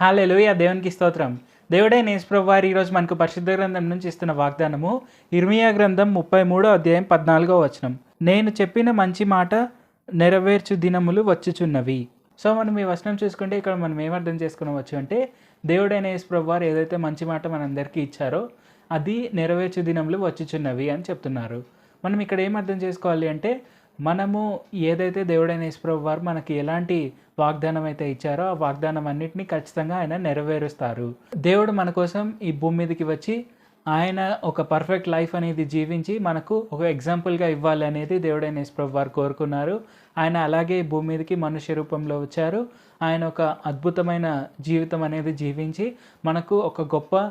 Hallelujah దేవునికి స్తోత్రం. దేవుడే నేసుప్రభు వారు ఈరోజు మనకు పరిశుద్ధ గ్రంథం నుంచి ఇస్తున్న వాగ్దానము ఇర్మియా గ్రంథం ముప్పై మూడో అధ్యాయం పద్నాలుగో వచనం. నేను చెప్పిన మంచి మాట నెరవేర్చు దినములు వచ్చుచున్నవి. సో మనం ఈ వచనం చూసుకుంటే ఇక్కడ మనం ఏమర్థం చేసుకోవచ్చు అంటే దేవుడైన యేసుప్రభు వారు ఏదైతే మంచి మాట మనందరికీ ఇచ్చారో అది నెరవేర్చు దినములు వచ్చుచున్నవి అని చెప్తున్నారు. మనం ఇక్కడ ఏం అర్థం చేసుకోవాలి అంటే మనము ఏదైతే దేవుడైన యేసుప్రభు వారు మనకి ఎలాంటి వాగ్దానం అయితే ఇచ్చారో ఆ వాగ్దానం అన్నింటినీ ఖచ్చితంగా ఆయన నెరవేరుస్తారు. దేవుడు మన కోసం ఈ భూమి మీదకి వచ్చి ఆయన ఒక పర్ఫెక్ట్ లైఫ్ అనేది జీవించి మనకు ఒక ఎగ్జాంపుల్గా ఇవ్వాలి అనేది దేవుడైన యేసుప్రభు వారు కోరుకున్నారు. ఆయన అలాగే ఈ భూమి మీదకి మనుష్య రూపంలో వచ్చారు. ఆయన ఒక అద్భుతమైన జీవితం అనేది జీవించి మనకు ఒక గొప్ప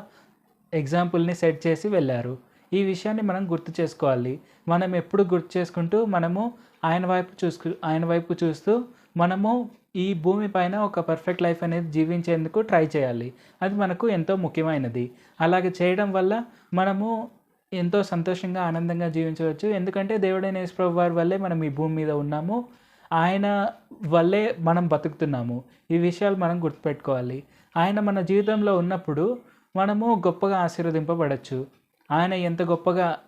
ఎగ్జాంపుల్ని సెట్ చేసి వెళ్ళారు. ఈ విషయాన్ని మనం గుర్తు చేసుకోవాలి. మనం ఎప్పుడు గుర్తు చేసుకుంటూ మనము ఆయన వైపు చూసుకు ఆయన వైపు చూస్తూ మనము ఈ భూమి పైన ఒక పర్ఫెక్ట్ లైఫ్ అనేది జీవించేందుకు ట్రై చేయాలి. అది మనకు ఎంతో ముఖ్యమైనది. అలాగే చేయడం వల్ల మనము ఎంతో సంతోషంగా ఆనందంగా జీవించవచ్చు. ఎందుకంటే దేవుడైన యేసుప్రభు వారి వల్లే మనం ఈ భూమి మీద ఉన్నాము. ఆయన వల్లే మనం బతుకుతున్నాము. ఈ విషయాలు మనం గుర్తుపెట్టుకోవాలి. ఆయన మన జీవితంలో ఉన్నప్పుడు మనము గొప్పగా ఆశీర్వదింపబడచ్చు. ఆయన ఎంత గొప్పగా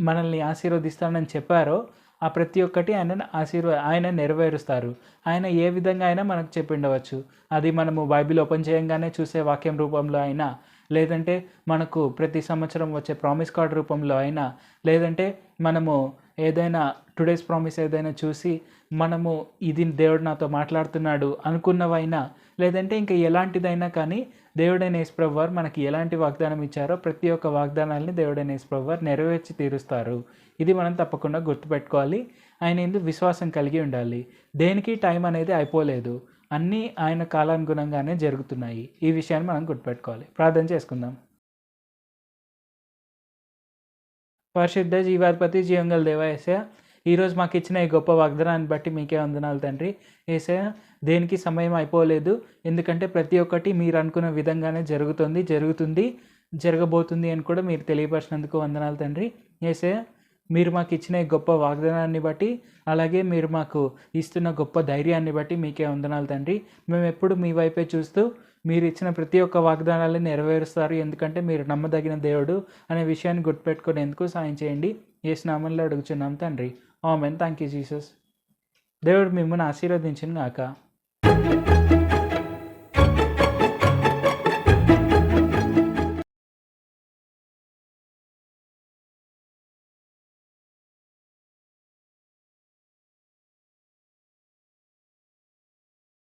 మనల్ని ఆశీర్వదిస్తానని చెప్పారో ఆ ప్రతి ఒక్కటి ఆయన ఆశీర్వ ఆయన నెరవేరుస్తారు. ఆయన ఏ విధంగా అయినా మనకు చెప్పిండవచ్చు. అది మనము బైబిల్ ఓపెన్ చేయంగానే చూసే వాక్యం రూపంలో అయినా లేదంటే మనకు ప్రతి సంవత్సరం వచ్చే ప్రామిస్ కార్డ్ రూపంలో అయినా లేదంటే మనము ఏదైనా టుడేస్ ప్రామిస్ ఏదైనా చూసి మనము ఇది దేవుడు నాతో మాట్లాడుతున్నాడు అనుకున్నవైనా లేదంటే ఇంకా ఎలాంటిదైనా కానీ దేవుడైన యేసుప్రభు వారు మనకి ఎలాంటి వాగ్దానం ఇచ్చారో ప్రతి ఒక్క వాగ్దానాల్ని దేవుడైన యేసుప్రభు వారు నెరవేర్చి తీరుస్తారు. ఇది మనం తప్పకుండా గుర్తుపెట్టుకోవాలి. ఆయన ఎందుకు విశ్వాసం కలిగి ఉండాలి. దేనికి టైం అనేది అయిపోలేదు. అన్నీ ఆయన కాలానుగుణంగానే జరుగుతున్నాయి. ఈ విషయాన్ని మనం గుర్తుపెట్టుకోవాలి. ప్రార్థన చేసుకుందాం. పరిశుద్ధ జీవాధిపతి జీవంగల దేవ ఏసయ ఈరోజు మాకు ఇచ్చిన ఈ గొప్ప వాగ్దానాన్ని బట్టి మీకే వందనాలు తండ్రి. ఏసయ దేనికి సమయం అయిపోలేదు. ఎందుకంటే ప్రతి ఒక్కటి మీరు అనుకున్న విధంగానే జరుగుతుంది జరుగుతుంది జరగబోతుంది అని కూడా మీరు తెలియపరిచినందుకు వందనాలు తండ్రి. ఏసయ మీరు మాకు ఇచ్చిన గొప్ప వాగ్దానాన్ని బట్టి అలాగే మీరు మాకు ఇస్తున్న గొప్ప ధైర్యాన్ని బట్టి మీకే వందనాలు తండ్రి. మేము ఎప్పుడు మీ వైపే చూస్తూ మీరు ఇచ్చిన ప్రతి ఒక్క వాగ్దానాన్ని నెరవేరుస్తారు. ఎందుకంటే మీరు నమ్మదగిన దేవుడు అనే విషయాన్ని గుర్తుపెట్టుకునేందుకు సాయం చేయండి. ఏ స్నామంలో అడుగుచున్నాం తండ్రి. ఆమెన్. Thank you Jesus. దేవుడు మిమ్మల్ని ఆశీర్వదించిన గాక